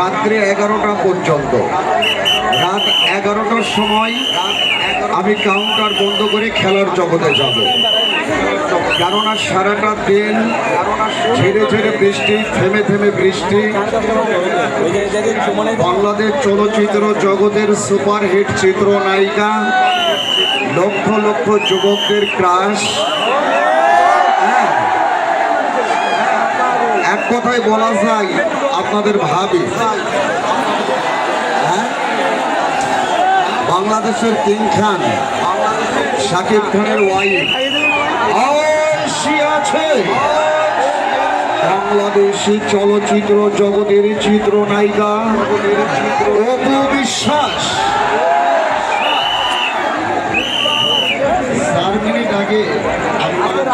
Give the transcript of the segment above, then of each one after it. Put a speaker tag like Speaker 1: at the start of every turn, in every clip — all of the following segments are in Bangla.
Speaker 1: রাত্রি এগারোটা পর্যন্ত। রাত এগারোটার সময় আমি কাউন্টার বন্ধ করে খেলার জগতে যাব। কেননা সারাটা দিন ঝেড়ে ঝেড়ে বৃষ্টি, থেমে থেমে বৃষ্টি। বাংলাদেশ চলচ্চিত্র জগতের সুপারহিট চিত্র নায়িকা, লক্ষ লক্ষ যুবকদের ক্রাশ। হ্যাঁ। এক কথায় বলা যায় আপনাদের ভাবি। হ্যাঁ? বাংলাদেশের কিং খান, শাকিব খানের ওয়াইফ আছে। বাংলাদেশি চলচ্চিত্র জগতের চিত্র নায়িকা। অপু বিশ্বাস। আগে আপনারা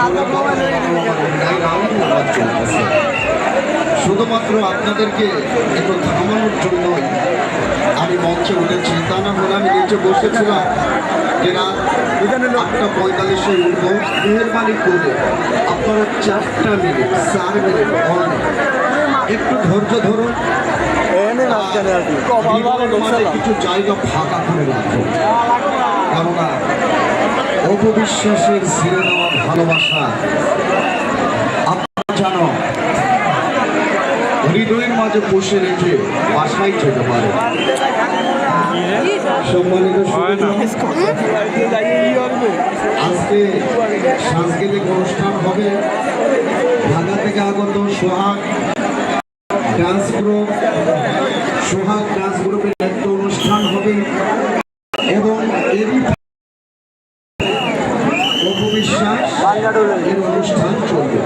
Speaker 1: শুধুমাত্র আপনাদেরকে একটু থামানোর জন্যই আমি মঞ্চে উঠেছি। তা না হলে আমি নিচে বসেছিলাম যে রাত আটটা পঁয়তাল্লিশে উঠবো। মেহরবানি করে আপনারা চারটা মিনিট চার মিনিট একটু ধৈর্য ধরুন। কিছু জায়গা ফাঁকা করে রাখুন কেননা অপবিশ্বাসের ছিঁড়ে দেওয়া ভালোবাসা আপনারা জানো হৃদয়ের মাঝে বসে রেখে বাসায় যেতে পারে। সম্মানিত আজকে সাংস্কৃতিক অনুষ্ঠান হবে। ঢাকা থেকে আগত Sohag dance group Sohag dance গ্রুপের একটা অনুষ্ঠান হবে এবং এরই অপবিশ্বাস এর অনুষ্ঠান চলবে।